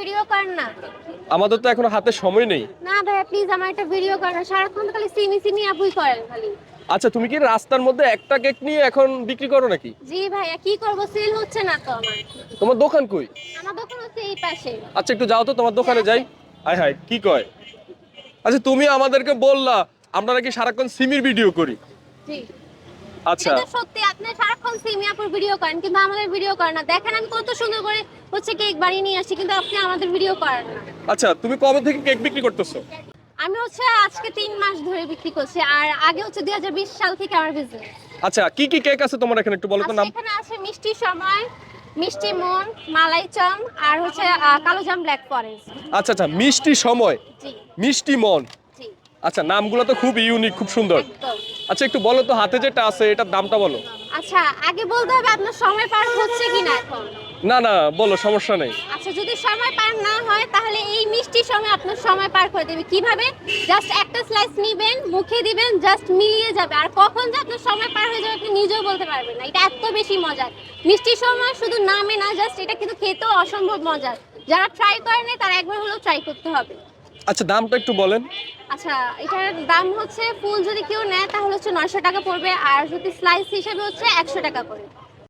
Video করেন না? আমাদের তো এখনও হাতে সময় নেই। না ভাইয়া প্লিজ আমার একটা ভিডিও করেন। সারাক্ষণ তো খালি সিমি সিমি আপুই করেন খালি। আচ্ছা তুমি কি রাস্তার মধ্যে একটা কেক নিয়ে এখন বিক্রি করো নাকি? জি ভাইয়া কি করব? সেল হচ্ছে না তো আমার। তোমার দোকান কই? আমার দোকান হচ্ছে এই পাশে। আচ্ছা একটু যাও তো তোমার দোকানে যাই। হায় হায় কি কয়? আচ্ছা তুমি আমাদেরকে বললা আমরা নাকি সারাক্ষণ সিমির ভিডিও করি। জি। আচ্ছা। এটা সত্যি আপনি সারাক্ষণ সিমি আপুর ভিডিও করেন কিন্তু আমাদের ভিডিও করেন না। দেখেন আমি কত সুন্দর করে হচ্ছে কেক বানিয়ে নিয়ে আসি কিন্তু আপনি আমাদের ভিডিও করেন না। আচ্ছা তুমি কবে থেকে কেক বিক্রি করতেছো? আমি হচ্ছে আজকে তিন মাস ধরে বিক্রি করছি আর আগে হচ্ছে দুই হাজার বিশ সাল থেকে আমার বিজনেস আচ্ছা কি কি কেক আছে তোমার এখানে একটু বলো তো নাম? এখানে আছে মিষ্টি সময় মিষ্টি মন মালাই চম আর হচ্ছে কালো জাম ব্ল্যাক ফরেস্ট আচ্ছা আচ্ছা মিষ্টি সময় মিষ্টি মন। আচ্ছা নামগুলো তো খুব ইউনিক খুব সুন্দর। আচ্ছা একটু বলো তো হাতে যেটা আছে এটার দামটা বলো। আচ্ছা আগে বলতে হবে আপনার সময় পার হচ্ছে কিনা এখন? না না বলো সমস্যা নেই। আচ্ছা যদি সময় পার না হয় তাহলে এই মিষ্টি সময় আপনার সময় পার করে দেবে। কীভাবে? জাস্ট একটা স্লাইস নেবেন মুখে দিবেন জাস্ট মিলিয়ে যাবে। আর কখন যে আপনার সময় পার হয়ে যাবে আপনি নিজেও বলতে পারবেন না। এটা এত বেশি মজার। মিষ্টি সময় শুধু নামে না জাস্ট এটা কিন্তু খেতেও অসম্ভব মজার। যারা ট্রাই করেনি তারা একবার হলেও ট্রাই করতে হবে। আচ্ছা দামটা একটু বলেন। আচ্ছা এটার দাম হচ্ছে, ফুল যদি কেউ নেয় তাহলে হচ্ছে নয়শো টাকা পড়বে, আর যদি স্লাইস হিসেবে হচ্ছে একশো টাকা করে।